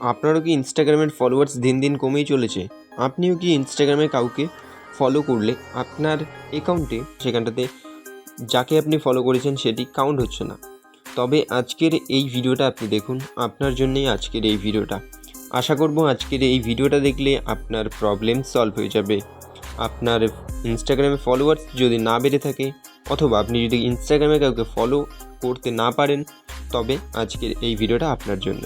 আপনারও কি ইনস্টাগ্রামের ফলোয়ার্স দিন দিন কমেই চলেছে? আপনিও কি ইনস্টাগ্রামে কাউকে ফলো করলে আপনার অ্যাকাউন্টে সেখানটাতে যাকে আপনি ফলো করেছেন সেটি কাউন্ট হচ্ছে না। তবে আজকের এই ভিডিওটা আপনি দেখুন, আপনার জন্যই আজকের এই ভিডিওটা। আশা করব আজকের এই ভিডিওটা দেখলে আপনার প্রবলেম সলভ হয়ে যাবে। আপনার ইনস্টাগ্রামে ফলোয়ার্স যদি না বেড়ে থাকে, অথবা আপনি যদি ইনস্টাগ্রামে কাউকে ফলো করতে না পারেন, তবে আজকের এই ভিডিওটা আপনার জন্য।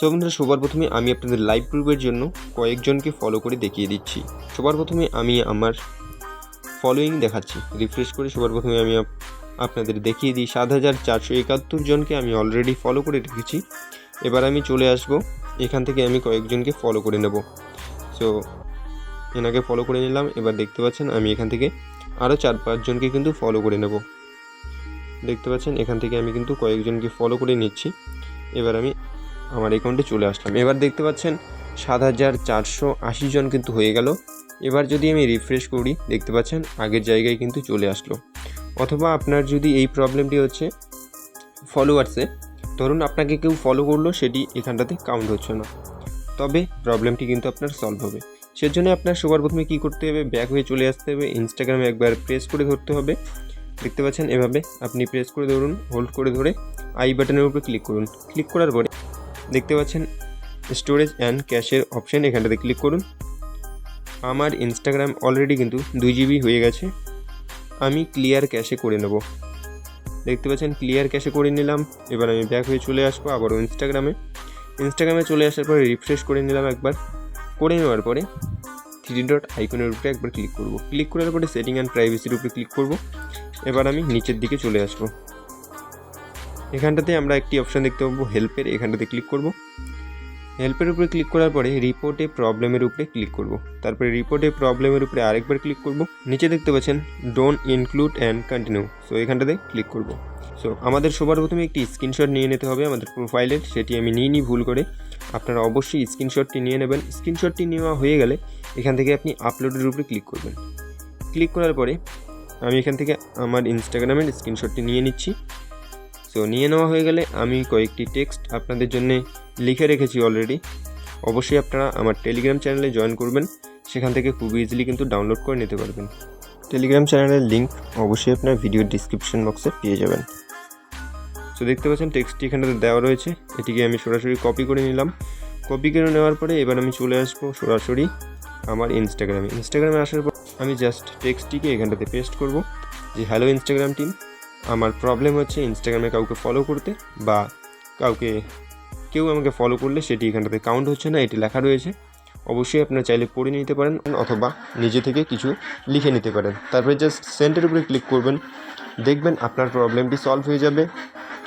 তো বন্ধুরা, সবার প্রথমে আমি আপনাদের লাইভ প্রুফের জন্য কয়েকজনকে ফলো করে দেখিয়ে দিচ্ছি। সবার প্রথমে আমি আমার ফলোয়িং দেখাচ্ছি। রিফ্রেশ করে সবার প্রথমে আমি আপ- আপনাদের দেখিয়ে দিই। সাত হাজার চারশো একাত্তর জনকে আমি অলরেডি ফলো করে রেখেছি। এবার আমি চলে আসব। এখান থেকে আমি কয়েকজনকে ফলো করে নেব। সো এনাকে ফলো করে নিলাম। এবার দেখতে পাচ্ছেন, আমি এখান থেকে আরও চার পাঁচজনকে কিন্তু ফলো করে নেব। দেখতে পাচ্ছেন, এখান থেকে আমি কিন্তু কয়েকজনকে ফলো করে নিচ্ছি। এবার আমি আমার অ্যাকাউন্টে চলে আসলাম। এবার দেখতে পাচ্ছেন সাত হাজার চারশো আশি জন কিন্তু হয়ে গেল। এবার যদি আমি রিফ্রেশ করি, দেখতে পাচ্ছেন আগের জায়গায় কিন্তু চলে আসলো। অথবা আপনার যদি এই প্রবলেমটি হচ্ছে ফলোয়ার্সে ধরুন আপনাকে কেউ ফলো করল, সেটি এখানটাতে কাউন্ট হচ্ছে না। তবে প্রবলেমটি কিন্তু আপনার সলভ হবে। সেজন্য আপনার সবার প্রথমে কী করতে হবে? ব্যাক হয়ে চলে আসতে হবে। ইনস্টাগ্রামে একবার প্রেস করে ধরতে হবে। দেখতে পাচ্ছেন এভাবে আপনি প্রেস করে ধরুন হোল্ড করে ধরে আই বাটনের উপরে ক্লিক করুন। ক্লিক করার পরে দেখতে পাচ্ছেন স্টোরেজ অ্যান্ড ক্যাশের অপশান এখানটাতে ক্লিক করুন। আমার ইনস্টাগ্রাম অলরেডি কিন্তু দুই জিবি হয়ে গেছে। আমি ক্লিয়ার ক্যাশে করে নেব। দেখতে পাচ্ছেন ক্লিয়ার ক্যাশে করে নিলাম। এবার আমি ব্যাক হয়ে চলে আসব আবারও ইনস্টাগ্রামে ইনস্টাগ্রামে চলে আসার পরে রিফ্রেশ করে নিলাম একবার। করে নেওয়ার পরে থ্রি ডট আইকনের উপরে একবার ক্লিক করব। ক্লিক করার পরে সেটিং অ্যান্ড প্রাইভেসির উপরে ক্লিক করব। এবার আমি নিচের দিকে চলে আসব। এখানটাতে আমরা একটি অপশান দেখতে পাবো হেল্পের এখানটাতে ক্লিক করব। হেল্পের উপরে ক্লিক করার পরে রিপোর্টে প্রবলেমের উপরে ক্লিক করব। তারপরে রিপোর্টে প্রবলেমের উপরে আরেকবার ক্লিক করব। নিচে দেখতে পাচ্ছেন don't include and continue so এখানটাতে ক্লিক করব। সো আমাদের সবার প্রথমে একটি স্ক্রিনশট নিয়ে নিতে হবে, আমাদের প্রোফাইলের সেটি আমি নিয়ে নিই ভুল করে। আপনারা অবশ্যই স্ক্রিনশটটি নিয়ে নেবেন। স্ক্রিনশটটি নেওয়া হয়ে গেলে এখান থেকে আপনি আপলোডের উপরে ক্লিক করবেন। ক্লিক করার পরে আমি এখান থেকে আমার ইনস্টাগ্রামের স্ক্রিনশটটি নিয়ে নিচ্ছি। সো নিয়ে নেওয়া হয়ে গেলে আমি কয়েকটি টেক্সট আপনাদের জন্য লিখে রেখেছি অলরেডি অবশ্যই আপনারা আমার টেলিগ্রাম চ্যানেলে জয়েন করবেন। সেখান থেকে খুব ইজিলি কিন্তু ডাউনলোড করে নিতে পারবেন। টেলিগ্রাম চ্যানেলের লিঙ্ক অবশ্যই আপনার ভিডিও ডিসক্রিপশন বক্সে পেয়ে যাবেন। সো দেখতে পাচ্ছেন টেক্সটটি এখানটাতে দেওয়া রয়েছে। এটিকে আমি সরাসরি কপি করে নিলাম। কপি করে নেওয়ার পরে এবার আমি চলে আসব সরাসরি আমার ইনস্টাগ্রামে ইনস্টাগ্রামে আসার পর আমি জাস্ট টেক্সটটিকে এখানটাতে পেস্ট করব। যে হ্যালো ইনস্টাগ্রাম টিম আমার প্রবলেম হচ্ছে ইনস্টাগ্রামে কাউকে ফলো করতে বা কাউকে, কেউ আমাকে ফলো করলে সেটি এখানটাতে কাউন্ট হচ্ছে না, এটি লেখা রয়েছে। অবশ্যই আপনারা চাইলে পড়ে নিতে পারেন অথবা নিজে থেকে কিছু লিখে নিতে পারেন। তারপরে জাস্ট সেন্টের উপরে ক্লিক করবেন। দেখবেন আপনার প্রবলেমটি সলভ হয়ে যাবে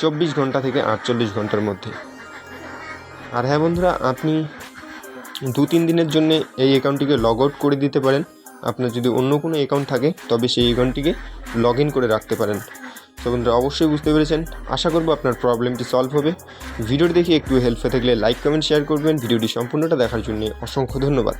চব্বিশ ঘণ্টা থেকে আটচল্লিশ ঘণ্টার মধ্যে। আর হ্যাঁ বন্ধুরা, আপনি দু তিন দিনের জন্য এই অ্যাকাউন্টটিকে লগ আউট করে দিতে পারেন। আপনার যদি অন্য কোনো অ্যাকাউন্ট থাকে, তবে সেই অ্যাকাউন্টটিকে লগ ইন করে রাখতে পারেন। তো বন্ধুরা, অবশ্যই বুঝতে পেরেছেন। আশা করব আপনার প্রবলেমটি সলভ হবে। ভিডিওটি দেখে একটু হেল্প হয়ে থাকলে লাইক কমেন্ট শেয়ার করবেন। ভিডিওটি সম্পূর্ণটা দেখার জন্য অসংখ্য ধন্যবাদ।